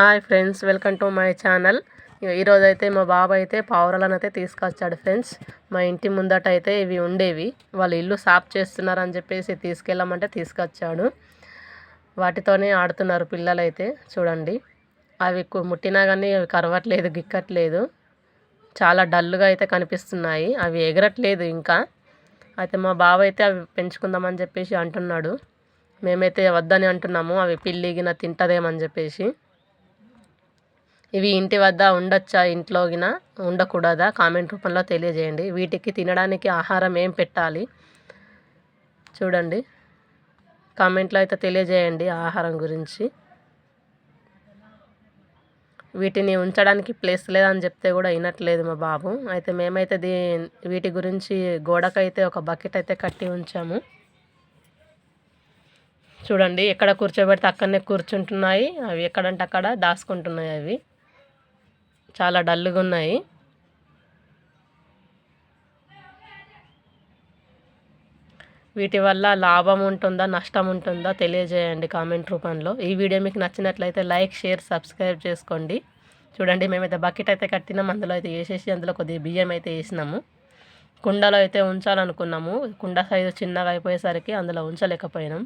Hi friends welcome to my channel. ఈరోజు అయితే మా బాబాయ్ అయితే పావురాలను అయితే తీసుకొచ్చాడు ఫ్రెండ్స్. మా ఇంటి ముందట అయితే ఇవి ఉండేవి. వాళ్ళు ఇల్లు సాఫ్ చేస్తున్నారని చెప్పేసి తీసుకెళ్ళమంటే తీసుకొచ్చాడు. వాటితోనే ఆడుతున్నారు పిల్లలు అయితే చూడండి. అవి ముట్టినా కానీ అవి కరవట్లేదు గిక్కట్లేదు. చాలా డల్గా అయితే కనిపిస్తున్నాయి. అవి ఎగరట్లేదు ఇంకా. అయితే మా బాబాయ్ అయితే అవి పెంచుకుందామని చెప్పేసి అంటున్నాడు. మేమైతే వద్దని అంటున్నాము. అవి పిల్లిగిన తింటదేమని చెప్పేసి. ఇవి ఇంటి వద్ద ఉండొచ్చా ఇంట్లోగిన ఉండకూడదా? కామెంట్ రూపంలో తెలియజేయండి. వీటికి తినడానికి ఆహారం ఏం పెట్టాలి? చూడండి. కామెంట్లో అయితే తెలియజేయండి ఆహారం గురించి. వీటిని ఉంచడానికి ప్లేస్ లేదని చెప్తే కూడా వినట్లేదు మా బాబు. అయితే మేమైతే దీ వీటి గురించి గోడకైతే ఒక బకెట్ అయితే కట్టి ఉంచాము. చూడండి ఎక్కడ కూర్చోబెడితే అక్కడనే కూర్చుంటున్నాయి. అవి ఎక్కడంటే అక్కడ దాచుకుంటున్నాయి అవి. చాలా డల్గా ఉన్నాయి. వీటి వల్ల లాభం ఉంటుందా నష్టం ఉంటుందా తెలియజేయండి కామెంట్ రూపంలో. ఈ వీడియో మీకు నచ్చినట్లయితే లైక్ షేర్ సబ్స్క్రైబ్ చేసుకోండి. చూడండి మేమైతే బకెట్ అయితే కట్టినాం అందులో అయితే వేసేసి అందులో కొద్దిగా బియ్యం అయితే వేసినాము. కుండలో అయితే ఉంచాలనుకున్నాము. కుండ సైజు చిన్నగా అయిపోయేసరికి అందులో ఉంచలేకపోయినాం.